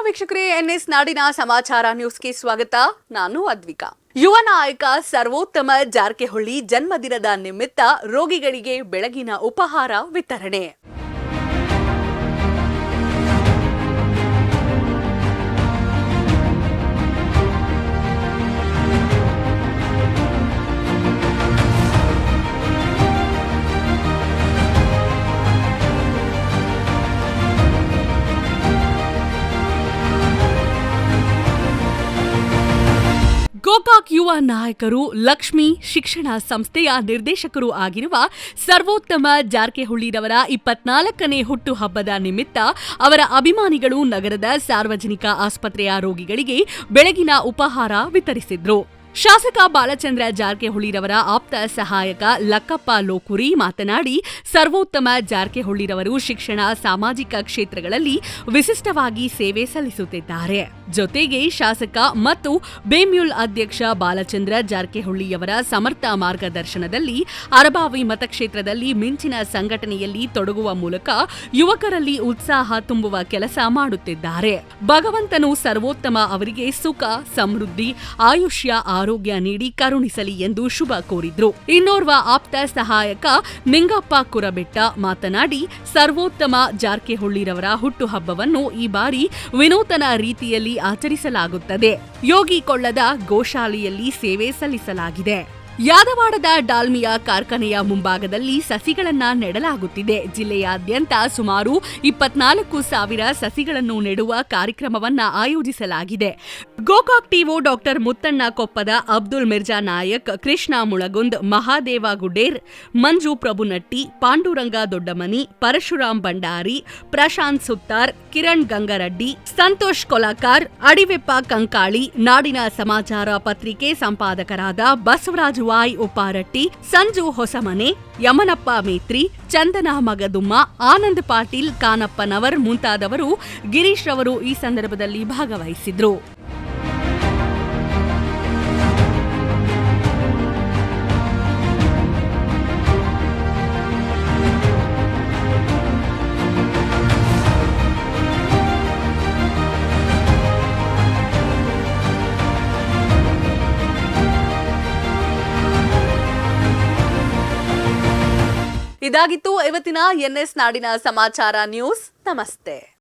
ವೀಕ್ಷಕರೇ, ಎನ್ಎಸ್ ನಾಡಿನ ಸಮಾಚಾರ ನ್ಯೂಸ್ಗೆ ಸ್ವಾಗತ. ನಾನು ಅದ್ವಿಕಾ. ಯುವ ನಾಯಕ ಸರ್ವೋತ್ತಮ ಜಾರಕಿಹೊಳಿ ಜನ್ಮದಿನದ ನಿಮಿತ್ತ ರೋಗಿಗಳಿಗೆ ಬೆಳಗಿನ ಉಪಹಾರ ವಿತರಣೆ. ಗೋಕಾಕ್ ಯುವ ನಾಯಕರು ಲಕ್ಷ್ಮಿ ಶಿಕ್ಷಣ ಸಂಸ್ಥೆಯ ನಿರ್ದೇಶಕರು ಆಗಿರುವ ಸರ್ವೋತ್ತಮ ಜಾರಕಿಹೊಳಿರವರ ಇಪ್ಪತ್ನಾಲ್ಕನೇ ಹುಟ್ಟುಹಬ್ಬದ ನಿಮಿತ್ತ ಅವರ ಅಭಿಮಾನಿಗಳು ನಗರದ ಸಾರ್ವಜನಿಕ ಆಸ್ಪತ್ರೆಯ ರೋಗಿಗಳಿಗೆ ಬೆಳಗಿನ ಉಪಹಾರ ವಿತರಿಸಿದ್ರು. ಶಾಸಕ ಬಾಲಚಂದ್ರ ಜಾರಕಿಹೊಳಿರವರ ಆಪ್ತ ಸಹಾಯಕ ಲಕ್ಕಪ್ಪ ಲೋಕುರಿ ಮಾತನಾಡಿ, ಸರ್ವೋತ್ತಮ ಜಾರಕಿಹೊಳಿರವರು ಶಿಕ್ಷಣ, ಸಾಮಾಜಿಕ ಕ್ಷೇತ್ರಗಳಲ್ಲಿ ವಿಶಿಷ್ಟವಾಗಿ ಸೇವೆ ಸಲ್ಲಿಸುತ್ತಿದ್ದಾರೆ. ಜೊತೆಗೆ ಶಾಸಕ ಮತ್ತು ಬೇಮ್ಯುಲ್ ಅಧ್ಯಕ್ಷ ಬಾಲಚಂದ್ರ ಜಾರಕಿಹೊಳಿಯವರ ಸಮರ್ಥ ಮಾರ್ಗದರ್ಶನದಲ್ಲಿ ಅರಬಾವಿ ಮತಕ್ಷೇತ್ರದಲ್ಲಿ ಮಿಂಚಿನ ಸಂಘಟನೆಯಲ್ಲಿ ತೊಡಗುವ ಮೂಲಕ ಯುವಕರಲ್ಲಿ ಉತ್ಸಾಹ ತುಂಬುವ ಕೆಲಸ ಮಾಡುತ್ತಿದ್ದಾರೆ. ಭಗವಂತನು ಸರ್ವೋತ್ತಮ ಅವರಿಗೆ ಸುಖ, ಸಮೃದ್ಧಿ, ಆಯುಷ್ಯ, ಆರೋಗ್ಯ ನೀಡಿ ಕರುಣಿಸಲಿ ಎಂದು ಶುಭ ಕೋರಿದ್ರು. ಇನ್ನೋರ್ವ ಆಪ್ತ ಸಹಾಯಕ ನಿಂಗಪ್ಪ ಕುರಬೆಟ್ಟ ಮಾತನಾಡಿ, ಸರ್ವೋತ್ತಮ ಜಾರಕಿಹೊಳಿರವರ ಹುಟ್ಟುಹಬ್ಬವನ್ನು ಈ ಬಾರಿ ವಿನೂತನ ರೀತಿಯಲ್ಲಿ ಆಚರಿಸಲಾಗುತ್ತದೆ. ಯೋಗಿ ಕೊಳ್ಳದ ಗೋಶಾಲೆಯಲ್ಲಿ ಸೇವೆ ಸಲ್ಲಿಸಲಾಗಿದೆ. ಯಾದವಾಡದ ಡಾಲ್ಮಿಯಾ ಕಾರ್ಖಾನೆಯ ಮುಂಭಾಗದಲ್ಲಿ ಸಸಿಗಳನ್ನ ನೆಡಲಾಗುತ್ತಿದೆ. ಜಿಲ್ಲೆಯಾದ್ಯಂತ ಸುಮಾರು ಇಪ್ಪತ್ನಾಲ್ಕು ಸಾವಿರ ಸಸಿಗಳನ್ನು ನೆಡುವ ಕಾರ್ಯಕ್ರಮವನ್ನ ಆಯೋಜಿಸಲಾಗಿದೆ. ಗೋಕಾಕ್ ಟಿಒ ಡಾಕ್ಟರ್ ಮುತ್ತಣ್ಣ ಕೊಪ್ಪದ ಅಬ್ದುಲ್ ಮಿರ್ಜಾ ನಾಯಕ್, ಕೃಷ್ಣ ಮುಳಗುಂದ್, ಮಹಾದೇವ ಗುಡೇರ್, ಮಂಜು ಪ್ರಭುನಟ್ಟಿ, ಪಾಂಡುರಂಗ ದೊಡ್ಡಮನಿ ಪರಶುರಾಮ್ ಭಂಡಾರಿ, ಪ್ರಶಾಂತ್ ಸುತ್ತಾರ್, ಕಿರಣ್ ಗಂಗಾರೆಡ್ಡಿ, ಸಂತೋಷ್ ಕೊಲಾಕಾರ್, ಅಡಿವೆಪ್ಪ ಕಂಕಾಳಿ, ನಾಡಿನ ಸಮಾಚಾರ ಪತ್ರಿಕೆ ಸಂಪಾದಕರಾದ ಬಸವರಾಜ ವಾಯ್ ಉಪಾರಟ್ಟಿ ಸಂಜು ಹೊಸಮನೆ, ಯಮನಪ್ಪ ಮೇತ್ರಿ, ಚಂದನ ಮಗದುಮ್ಮ, ಆನಂದ್ ಪಾಟೀಲ್, ಕಾನಪ್ಪನವರ್ ಮುಂತಾದವರು ಗಿರೀಶ್ ರವರು ಈ ಸಂದರ್ಭದಲ್ಲಿ ಭಾಗವಹಿಸಿದ್ರು. ಇದಾಗಿತ್ತು ಇವತ್ತಿನ ಎನ್ಎಸ್ ನಾಡಿನ ಸಮಾಚಾರ ನ್ಯೂಸ್. ನಮಸ್ತೆ.